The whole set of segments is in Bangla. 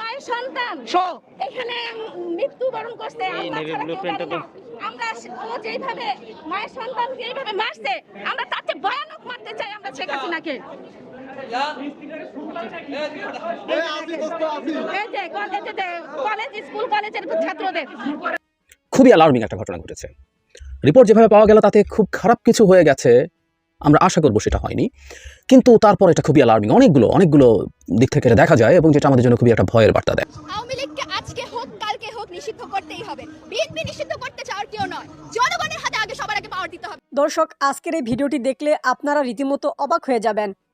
মায়ের সন্তান। শো। এখানে মৃত্যুবরণ করছে আমরা ও যেইভাবে মায়ের সন্তান যেইভাবে মারছে আমরা চেয়ে ভয়ানক মারতে চাই আমরা শেখ হাসিনাকে। কলেজ স্কুল কলেজের ছাত্রদের। খুবই অ্যালার্মিং একটা ঘটনা ঘটেছে। রিপোর্ট যেভাবে পাওয়া গেল তাতে খুব খারাপ কিছু হয়ে গেছে। আমরা আশা করব সেটা হয়নি। কিন্তু তারপর এটা খুবই অ্যালার্মিং অনেকগুলো অনেকগুলো দিক থেকে এটা দেখা যায় এবং যেটা আমাদের জন্য খুবই একটা ভয়ের বার্তা দেয়। আওয়ামী লীগকে আজকে হোক কালকে হোক নিষিদ্ধ করতেই হবে। বিএনপি নিষিদ্ধ করতে চাওয়ার কেউ নয়। জনগণের হাতে আগে সবার আগে পাওয়ার দিতে হবে। দর্শক আজকের এই ভিডিওটি দেখলে আপনারা রীতিমতো অবাক হয়ে যাবেন।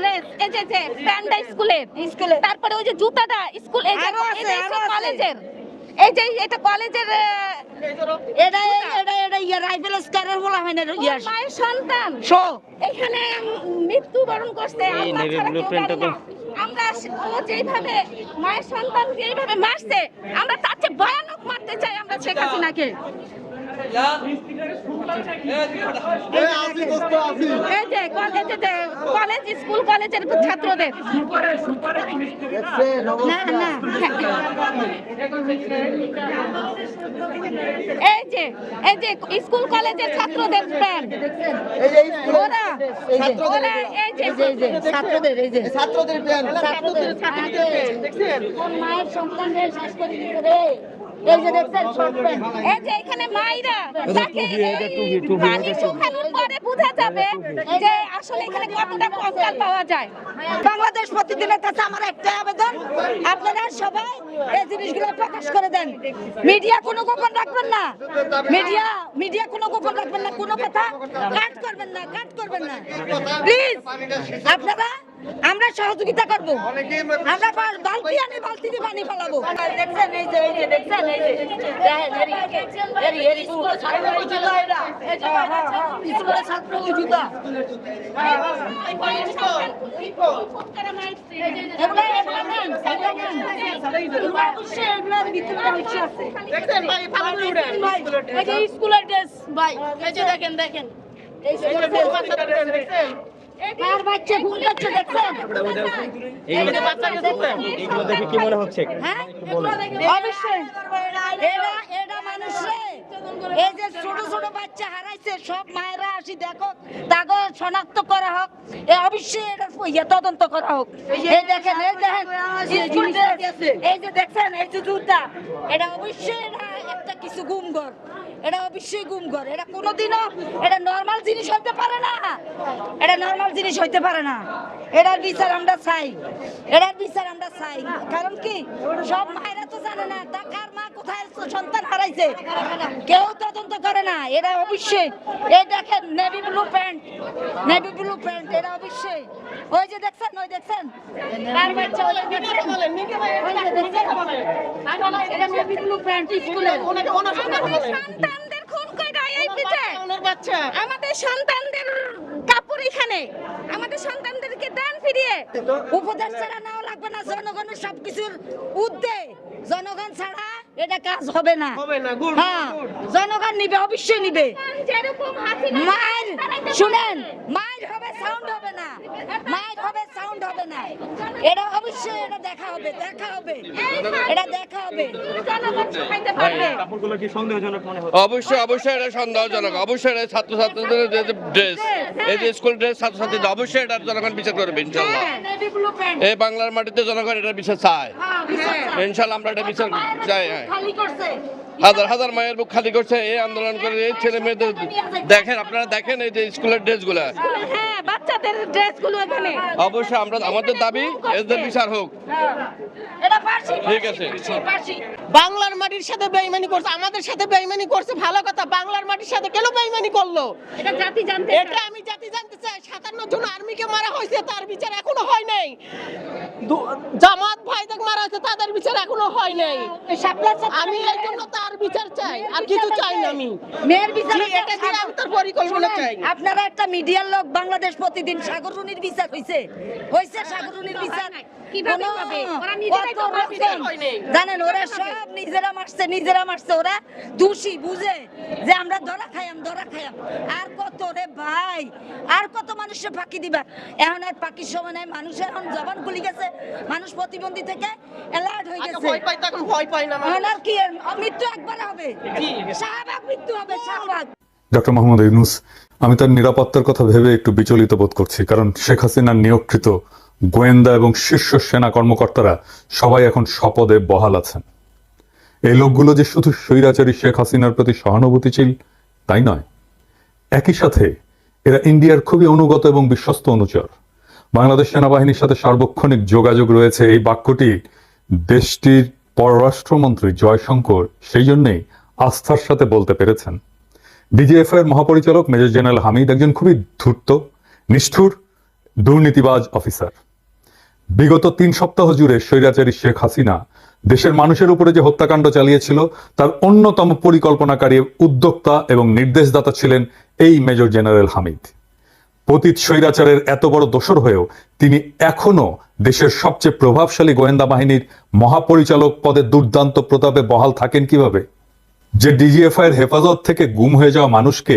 ড্রেস এই যে যে প্যান্টটা স্কুলের তারপরে ওই যে জুতাটা স্কুল এই যে এই যে কলেজের। এই যে এটা কলেজের এটা এটা এটা ইয়া রাইফেল স্কারের বলা হয় না ইয়া। মায়ের সন্তান। শো। এখানে মৃত্যুবরণ করছে এই আমরা নেভি ব্লু প্রিন্টটা আমরা ও যেইভাবে মায়ের সন্তান যেইভাবে মারছে আমরা তার চেয়ে ভয়ানক মারতে চাই আমরা শেখ হাসিনাকে। কলেজে যে কলেজ স্কুল কলেজের ছাত্রদের। না না এই যে এই যে স্কুল কলেজের ছাত্রদের প্যান্ট ওরা ওরা এই যে ছাত্রদের এই যে। ছাত্রদের প্যান ছাত্রদের ছাত্রদের কোন মায়ের সন্তানদের শেষ করে এই যে দেখছেন শর্ট প্যান্ট এই যে এখানে মাইরা তাকে এই পানি শুকানোর পরে বোঝা যাবে যে আসলে এখানে কতটা কঙ্কাল পাওয়া যায়। বাংলাদেশ প্রতিদিনের কাছে আমার একটা আবেদন আপনারা সবাই এই জিনিসগুলো প্রকাশ করে দেন। মিডিয়া কোনো গোপন রাখবেন না। মিডিয়া মিডিয়া কোনো গোপন রাখবেন না। কোনো কথা কাট করবেন না কাট করবেন না। প্লিজ আপনারা আমরা সহযোগিতা করব আমরা বালতি আনি বালতি দিয়ে পানি ফেলাবো দেখছেন এই যে এই যে দেখছেন এই যে দেখেন এরি এরি এরি স্কুলের হ্যাঁ, হ্যাঁ, হ্যাঁ, ড্রেস ভাই এই যে দেখেন দেখেন এই যে দেখছেন কার বাচ্চা ভুল করছে দেখছেন? এগুলো দেখে কি মনে হচ্ছে? হ্যাঁ? অবশ্যই। এরা এরা মানুষ। এই যে ছোট ছোট বাচ্চা হারাইছে সব মায়েরা আসি দেখো তাকে শনাক্ত করা হোক। এ অবশ্যই এটা ইয়ে তদন্ত করা হোক। এই দেখেন এই দেখেন এই যে দেখছেন এই যে জুতা। এটা অবশ্যই এটা একটা কিছু গুমগর এটা অবশ্যই গুম করে এটা কোনোদিনও এটা নর্মাল জিনিস হইতে পারে না। এটা নর্মাল জিনিস হইতে পারে না। এটার বিচার আমরা চাই। এটার বিচার আমরা চাই। কারণ কি? সব মায়েরা তো জানে না তা কার মা কোথায় সন্তান হারাইছে? কেউ তদন্ত করে না এরা অবশ্যই। এই দেখেন navy blue pant navy blue pant এরা অবশ্যই। ওই যে দেখছেন ওই দেখছেন? কার বাচ্চা ওই দেখছেন? ওই যে দেখছেন? এটা নেভি ব্লু প্যান্ট স্কুলে সন্তানদের খুন কইরা এই পিছে আমাদের সন্তানদের কাপড় এখানে। আমাদের সন্তানদেরকে দান ফিরিয়ে উপদেশ ছাড়া নাও না জনগণের সবকিছুর উদ্দে জনগণ ছাড়া এটা কাজ হবে না। হবে না গুড হ্যাঁ জনগণ নিবে অবশ্যই নিবে। মায়ের শুনেন মায়ের হবে সাউন্ড হবে না। মায়ের হবে সাউন্ড হবে না। এটা অবশ্যই এটা দেখা হবে দেখা হবে। এটা দেখা হবে। মনে অবশ্যই অবশ্যই এটা সন্দেহজনক। অবশ্যই এটা ছাত্রছাত্রীদের যে ড্রেস এই যে স্কুল ড্রেস ছাত্রছাত্রীদের অবশ্যই এটা জনগণ বিচার করবে ইনশাল্লাহ প্যান্ট এই বাংলার মাটিতে জনগণ এটা বিচার চায়। ইনশাল্লাহ আমরা এটা বিচার চাই হ্যাঁ। হাজার হাজার মায়ের বুক খালি করছে এই আন্দোলন করে এই ছেলে মেয়েদের দেখেন আপনারা দেখেন এই যে স্কুলের ড্রেসগুলা ড্রেসগুলো অবশ্যই আমরা আমাদের দাবি এদের বিচার হোক। ঠিক আছে। বাংলার মাটির সাথে বেইমানি করছে আমাদের সাথে বেইমানি করছে ভালো কথা বাংলার মাটির সাথে কেন বেইমানি করল? এটা জাতি জানতে এটা আমি জাতি জানতে চাই সাতান্ন জন আর্মিকে মারা হয়েছে তার বিচার এখনও হয় নাই। জামাত ভাইদের মারা হয়েছে তাদের বিচার এখনও হয় নাই। আমি এই জন্য তার বিচার চাই আর কিছু চাই না আমি। মেয়ের বিচার এটা দিয়ে আমি তার পরিকল্পনা চাই? আপনারা একটা মিডিয়ার লোক বাংলাদেশ প্রতিদিন সাগরুনির বিচার হইছে। হইছে সাগরুনির বিচার। কীভাবে ওরা নিজেরাই তো। জানেন ওরা সব নিজেরা মারছে নিজেরা মারছে। ওরা দোষী বুঝে? যে আমরা ধরা খাইয়াম ধরা খাইয়াম। আর কত রে ভাই? আর কত মানুষের ফাঁকি দিবা? এখন আর পাখির সময় নাই মানুষের এখন জবান খুলি গেছে। মানুষ প্রতিবন্ধী থেকে অ্যালার্ট হয়ে গেছে। ভয় পাই তখন ভয় পাই না এখন আর কি মৃত্যু একবার হবে। শাহবাগ মৃত্যু হবে শাহবাগ। ডক্টর মোহাম্মদ ইউনুস আমি তার নিরাপত্তার কথা ভেবে একটু বিচলিত বোধ করছি কারণ শেখ হাসিনার নিয়োগকৃত গোয়েন্দা এবং শীর্ষ সেনা কর্মকর্তারা সবাই এখন স্বপদে বহাল আছেন। এই লোকগুলো যে শুধু স্বৈরাচারী শেখ হাসিনার প্রতি সহানুভূতিশীল, তাই নয়। একই সাথে এরা ইন্ডিয়ার খুবই অনুগত এবং বিশ্বস্ত অনুচর। বাংলাদেশ সেনাবাহিনীর সাথে সার্বক্ষণিক যোগাযোগ রয়েছে এই বাক্যটি দেশটির পররাষ্ট্রমন্ত্রী জয়শঙ্কর সেই জন্যেই আস্থার সাথে বলতে পেরেছেন। ডিজিএফআই এর মহাপরিচালক মেজর জেনারেল হামিদ একজন খুবই ধূর্ত, নিষ্ঠুর, দুর্নীতিবাজ অফিসার। বিগত তিন সপ্তাহ জুড়ে স্বৈরাচারী শেখ হাসিনা দেশের মানুষের উপরে যে হত্যাকাণ্ড চালিয়েছিল, তার অন্যতম পরিকল্পনাকারী উদ্যোক্তা এবং নির্দেশদাতা ছিলেন এই মেজর জেনারেল হামিদ। পতিত স্বৈরাচারের এত বড় দোসর হয়েও তিনি এখনও দেশের সবচেয়ে প্রভাবশালী গোয়েন্দা বাহিনীর মহাপরিচালক পদে দুর্দান্ত প্রতাপে বহাল থাকেন কীভাবে? যে ডিজিএফআই এর হেফাজত থেকে গুম হয়ে যাওয়া মানুষকে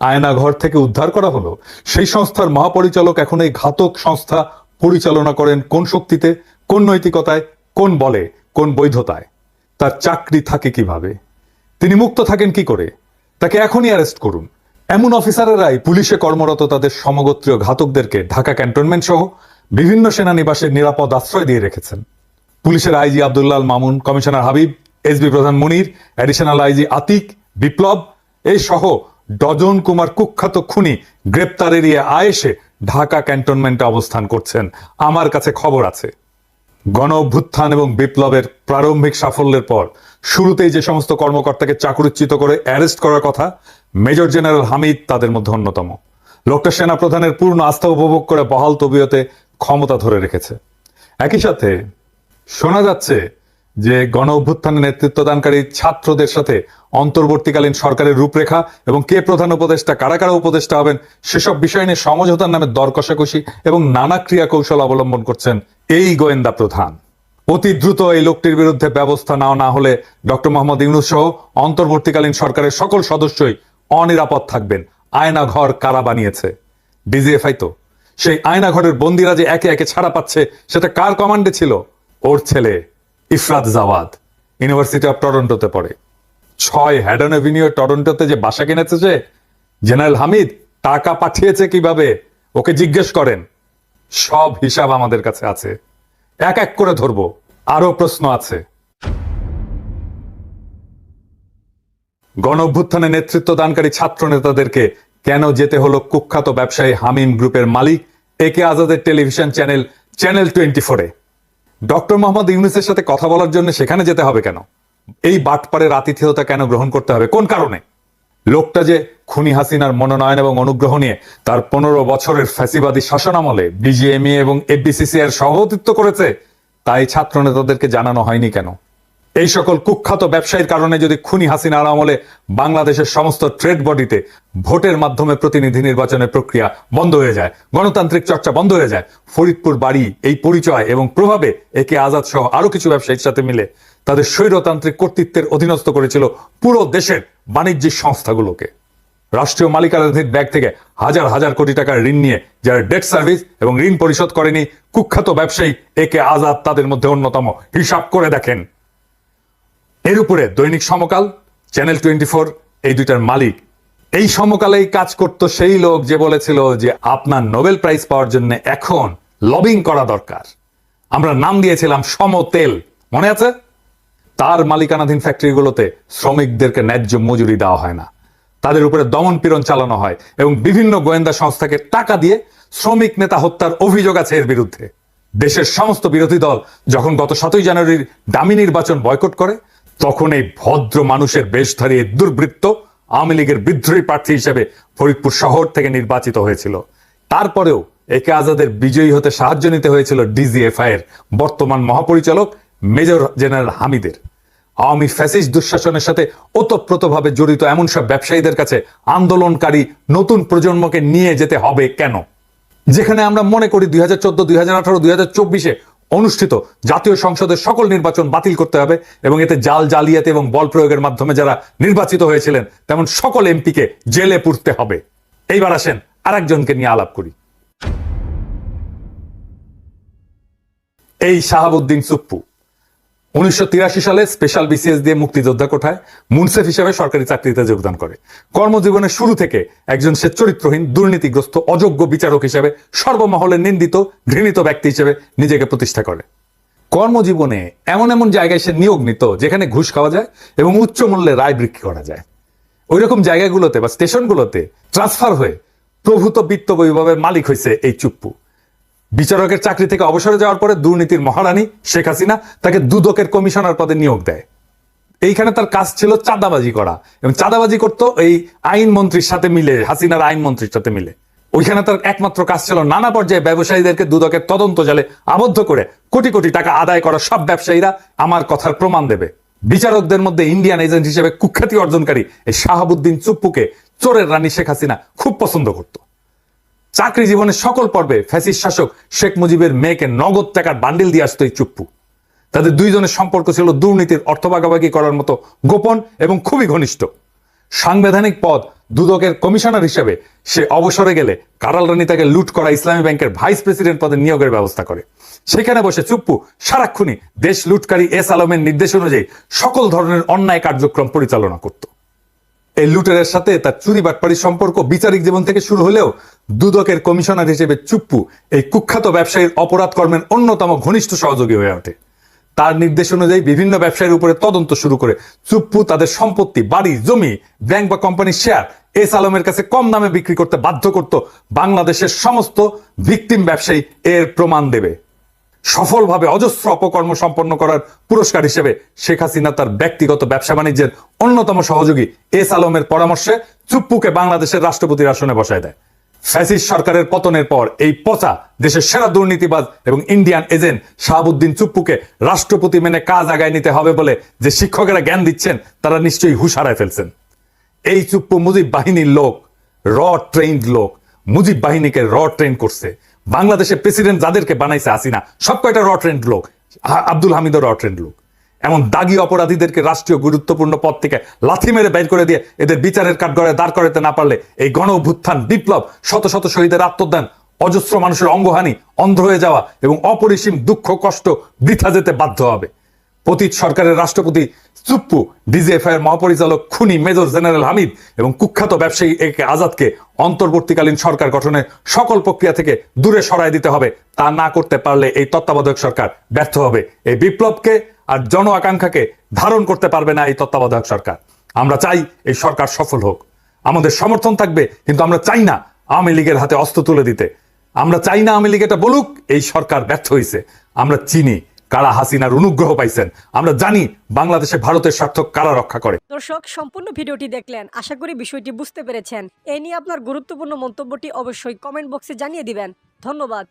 আয়নাঘর থেকে উদ্ধার করা হলো, সেই সংস্থার মহাপরিচালক এখন এই ঘাতক সংস্থা পরিচালনা করেন কোন শক্তিতে, কোন নৈতিকতায়, কোন বলে, কোন বৈধতায়। তার চাকরি থাকে কীভাবে? তিনি মুক্ত থাকেন কি করে? তাকে এখনই অ্যারেস্ট করুন। এমন অফিসারেরাই পুলিশে কর্মরত তাদের সমগোত্রীয় ঘাতকদেরকে ঢাকা ক্যান্টনমেন্ট সহ বিভিন্ন সেনানিবাসের নিরাপদ আশ্রয় দিয়ে রেখেছেন। পুলিশের IG Abdullah Al Mamun, commissioner Habib SB প্রধান মুনির, অ্যাডিশনাল আইজি আতিক, বিপ্লব, এই সহ ডজন কুমার কুখ্যাত খুনি গ্রেপ্তার এড়িয়ে আয়েসে ঢাকা ক্যান্টনমেন্টে অবস্থান করছেন। আমার কাছে খবর আছে। গণ অভ্যুত্থান এবং বিপ্লবের প্রারম্ভিক সাফল্যের পর শুরুতেই যে সমস্ত কর্মকর্তাকে চাকরিচ্যুত করে অ্যারেস্ট করার কথা, মেজর জেনারেল হামিদ তাদের মধ্যে অন্যতম। লোকটা সেনা প্রধানের পূর্ণ আস্থা উপভোগ করে বহাল তবিয়তে ক্ষমতা ধরে রেখেছে। একই সাথে শোনা যাচ্ছে যে গণ অভ্যুত্থানে নেতৃত্বদানকারী ছাত্রদের সাথে অন্তর্বর্তীকালীন সরকারের রূপরেখা এবং কে প্রধান উপদেষ্টা, কারা কারা উপদেষ্টা হবেন, সেসব বিষয় নিয়ে সমঝোতার নামে দর কষাকষি এবং নানা ক্রিয়া কৌশল অবলম্বন করছেন এই গোয়েন্দা প্রধান। অতি দ্রুত এই লোকটির বিরুদ্ধে ব্যবস্থা নেওয়া না হলে ডক্টর মোহাম্মদ ইউনুস সহ অন্তর্বর্তীকালীন সরকারের সকল সদস্যই অনিরাপদ থাকবেন আয়না ঘর কারা বানিয়েছে? ডিজিএফআই তো। সেই আয়না ঘরের বন্দিরা যে একে একে ছাড়া পাচ্ছে, সেটা কার কমান্ডে ছিল? ওর ছেলে, ইফরাত জাওয়াদ। ইউনিভার্সিটি অফ টরন্টোতে পড়ে। ছয় হ্যাডন এভিনিউ টরন্টোতে যে বাসা কিনেছে সে? জেনারেল হামিদ, টাকা পাঠিয়েছে কীভাবে? ওকে জিজ্ঞেস করেন। সব হিসাব আমাদের কাছে আছে। এক এক করে ধরবো। আরও প্রশ্ন আছে। গণ অভ্যুত্থানে নেতৃত্ব দানকারী ছাত্র নেতাদেরকে কেন যেতে হলো কুখ্যাত ব্যবসায়ী হামিম গ্রুপের মালিক, একে আজাদের টেলিভিশন চ্যানেল চ্যানেল টোয়েন্টি ফোরে ডক্টর মোহাম্মদ ইউনুসের সাথে কথা বলার জন্য সেখানে যেতে হবে কেন? এই বাটপারের আতিথেয়তা কেন গ্রহণ করতে হবে? কোন কারণে? লোকটা যে খুনি হাসিনার মনোনয়ন এবং অনুগ্রহ নিয়ে তার পনেরো বছরের ফ্যাসিবাদী শাসনামলে বিজিএমই এবং এফবিসিসি এর সভাপতিত্ব করেছে, তাই ছাত্র নেতাদেরকে জানানো হয়নি কেন? এই সকল কুখ্যাত ব্যবসায়ীর কারণে যদি খুনি হাসিনার আমলে বাংলাদেশের সমস্ত ট্রেড বডিতে ভোটের মাধ্যমে প্রতিনিধি নির্বাচনের প্রক্রিয়া বন্ধ হয়ে যায়, গণতান্ত্রিক চর্চা বন্ধ হয়ে যায়, ফরিদপুর বাড়ি এই পরিচয় এবং প্রভাবে একে আজাদ সহ আরও কিছু ব্যবসায়ীর সাথে মিলে তাদের স্বৈরতান্ত্রিক কর্তৃত্বের অধীনস্থ করেছিল পুরো দেশের বাণিজ্যিক সংস্থাগুলোকে। রাষ্ট্রীয় মালিকানাধীন ব্যাগ থেকে হাজার হাজার কোটি টাকার ঋণ নিয়ে যারা ডেট সার্ভিস এবং ঋণ পরিশোধ করেনি, কুখ্যাত ব্যবসায়ী একে আজাদ তাদের মধ্যে অন্যতম হিসাব করে দেখেন। এর উপরে দৈনিক সমকাল চ্যানেল টোয়েন্টি এই দুইটার মালিক। এই সমকালেই কাজ করত সেই লোক যে বলেছিল যে আপনার নোবেল প্রাইজ পাওয়ার জন্য এখন লবিং করা দরকার। আমরা নাম দিয়েছিলাম সমতেল মনে আছে? তার মালিকানাধীন ফ্যাক্টরিগুলোতে শ্রমিকদেরকে ন্যায্য মজুরি দেওয়া হয় না। তাদের উপরে দমন পীড়ন চালানো হয় এবং বিভিন্ন গোয়েন্দা সংস্থাকে টাকা দিয়ে শ্রমিক নেতা হত্যার অভিযোগ আছে এর বিরুদ্ধে। দেশের সমস্ত বিরোধী দল যখন গত সাতই জানুয়ারির দামি নির্বাচন বয়কট করে তখন এই ভদ্র মানুষের বেশধারী এই দুর্বৃত্ত আওয়ামী লীগের বিদ্রোহী প্রার্থী হিসেবে ফরিদপুর শহর থেকে নির্বাচিত হয়েছিল। তারপরেও একে আজাদের বিজয়ী হতে সাহায্য নিতে হয়েছিল ডিজিএফআই এর বর্তমান মহাপরিচালক মেজর জেনারেল হামিদের। আওয়ামী ফ্যাসিস্ট দুঃশাসনের সাথে ওতপ্রোতভাবে জড়িত এমন সব ব্যবসায়ীদের কাছে আন্দোলনকারী নতুন প্রজন্মকে নিয়ে যেতে হবে কেন? যেখানে আমরা মনে করি দুই হাজার চোদ্দ, দুই হাজার আঠারো, দুই হাজার চব্বিশে অনুষ্ঠিত জাতীয় সংসদের সকল নির্বাচন বাতিল করতে হবে এবং এতে জাল জালিয়াতি এবং বল প্রয়োগের মাধ্যমে যারা নির্বাচিত হয়েছিলেন, তেমন সকল এমপিকে জেলে পুরতে হবে। এইবার আসেন আরেকজনকে নিয়ে আলাপ করি। এই শাহাবুদ্দিন সুপ্পু। উনিশশো তিরাশি সালে স্পেশাল বিসিএস দিয়ে মুক্তিযোদ্ধা কোঠায় মুনসেফ হিসেবে সরকারি চাকরিতে যোগদান করে। কর্মজীবনের শুরু থেকে একজন সে চরিত্রহীন, দুর্নীতিগ্রস্ত, অযোগ্য বিচারক হিসেবে সর্বমহলে নিন্দিত, ঘৃণিত ব্যক্তি হিসেবে নিজেকে প্রতিষ্ঠা করে। কর্মজীবনে এমন এমন জায়গায় সে নিয়োগ নিত যেখানে ঘুষ খাওয়া যায় এবং উচ্চ মূল্যে রায় বিক্রি করা যায়। ওই রকম জায়গাগুলোতে বা স্টেশনগুলোতে ট্রান্সফার হয়ে প্রভূত বিত্ত বৈভবের মালিক হয়েছে এই চুপ্পু। বিচারকের চাকরি থেকে অবসরে যাওয়ার পরে দুর্নীতির মহারানী শেখ হাসিনা তাকে দুদকের কমিশনার পদে নিয়োগ দেয়। এইখানে তার কাজ ছিল চাঁদাবাজি করা এবং চাঁদাবাজি করতো এই আইন মন্ত্রীর সাথে মিলে, হাসিনার আইন মন্ত্রীর সাথে মিলে। ওইখানে তার একমাত্র কাজ ছিল নানা পর্যায়ে ব্যবসায়ীদেরকে দুদকের তদন্ত জালে আবদ্ধ করে কোটি কোটি টাকা আদায় করা সব ব্যবসায়ীরা আমার কথার প্রমাণ দেবে। বিচারকদের মধ্যে ইন্ডিয়ান এজেন্ট হিসেবে কুখ্যাতি অর্জনকারী এই শাহাবুদ্দিন চুপ্পুকে চোরের রানী শেখ হাসিনা খুব পছন্দ করতো। চাকরি জীবনের সকল পর্বে ফ্যাসিস্ট শাসক শেখ মুজিবের মেয়েকে নগদ টাকার বান্ডিল দিয়ে আসতো এই চুপ্পু। তাদের দুইজনের সম্পর্ক ছিল দুর্নীতির অর্থ ভাগাভাগি করার মতো গোপন এবং খুবই ঘনিষ্ঠ। সাংবিধানিক পদ দুদকের কমিশনার হিসেবে সে অবসরে গেলে কারাল রানী তাকে লুট করা ইসলামী ব্যাংকের ভাইস প্রেসিডেন্ট পদে নিয়োগের ব্যবস্থা করে। সেখানে বসে চুপ্পু সারাক্ষণই দেশ লুটকারী এস আলমের নির্দেশ অনুযায়ী সকল ধরনের অন্যায় কার্যক্রম পরিচালনা করত। এই লুটেরের সাথে তার চুরি বাটপাড়ির সম্পর্ক বিচারিক জীবন থেকে শুরু হলেও দুদকের কমিশনার হিসেবে চুপ্পু এই কুখ্যাত ব্যবসায়ীর অপরাধ কর্মের অন্যতম ঘনিষ্ঠ সহযোগী হয়ে ওঠে। তার নির্দেশ অনুযায়ী বিভিন্ন ব্যবসায়ীর উপরে তদন্ত শুরু করে চুপ্পু তাদের সম্পত্তি, বাড়ি, জমি, ব্যাংক বা কোম্পানির শেয়ার এস আলমের কাছে কম দামে বিক্রি করতে বাধ্য করত বাংলাদেশের সমস্ত ভিকটিম ব্যবসায়ী এর প্রমাণ দেবে। সফলভাবে অজস্র অপকর্ম সম্পন্ন করার পুরস্কার হিসেবে শেখ হাসিনা তার ব্যক্তিগত ব্যবসা বাণিজ্যের অন্যতম সহযোগী এস আলমের পরামর্শে চুপ্পুকে বাংলাদেশের রাষ্ট্রপতির আসনে বসায় দেয়। ফ্যাসিস্ট সরকারের পতনের পর এই পচা দেশের সেরা দুর্নীতিবাজ এবং ইন্ডিয়ান এজেন্ট শাহাবুদ্দিন চুপ্পুকে রাষ্ট্রপতি মেনে কাজ আগায় নিতে হবে বলে যে শিক্ষকেরা জ্ঞান দিচ্ছেন, তারা নিশ্চয়ই হুশারায় ফেলছেন। এই চুপ্পু মুজিব বাহিনীর লোক, র ট্রেন্ড লোক, মুজিব বাহিনীকে র ট্রেন করছে। বাংলাদেশের প্রেসিডেন্ট যাদেরকে বানাইছে হাসিনা সব কয়টা র ট্রেন্ড লোক আব্দুল হামিদও র ট্রেন্ড লোক। এমন দাগি অপরাধীদেরকে রাষ্ট্রীয় গুরুত্বপূর্ণ পদ থেকে লাথি মেরে বের করে দিয়ে এদের বিচারের কাঠগড়ে দাঁড় করাতে না পারলে এই গণ অভ্যুত্থান বিপ্লব, শত শত শহীদের আত্মদান, অজস্র মানুষের অঙ্গহানি, অন্ধ হয়ে যাওয়া এবং অপরিসীম দুঃখ, কষ্ট বৃথা যেতে বাধ্য হবে। পতীত সরকারের রাষ্ট্রপতি চুপ্পু ডিজিএফআই এর মহাপরিচালক খুনি মেজর জেনারেল হামিদ এবং কুখ্যাত ব্যবসায়ী এ কে আজাদকে অন্তর্বর্তীকালীন সরকার গঠনের সকল প্রক্রিয়া থেকে দূরে সরায় দিতে হবে। তা না করতে পারলে এই তত্ত্বাবধায়ক সরকার ব্যর্থ হবে। এই বিপ্লবকে আর জন আকাঙ্ক্ষাকে ধারণ করতে পারবে না এই তত্ত্বাবধায়ক সরকার। আমরা চাই এই সরকার সফল হোক। আমাদের সমর্থন থাকবে, কিন্তু আমরা চাই না আওয়ামী লীগের হাতে অস্ত্র তুলে দিতে। আমরা চাই না আওয়ামী লীগ এটা বলুক, এই সরকার ব্যর্থ হয়েছে আমরা চিনি কারা হাসিনার অনুগ্রহ পাইছেন। আমরা জানি বাংলাদেশে ভারতের স্বার্থ কারা রক্ষা করে। দর্শক, সম্পূর্ণ ভিডিওটি দেখলেন। আশা করি বিষয়টি বুঝতে পেরেছেন। এ নিয়ে আপনার গুরুত্বপূর্ণ মন্তব্যটি অবশ্যই কমেন্ট বক্সে জানিয়ে দিবেন। ধন্যবাদ।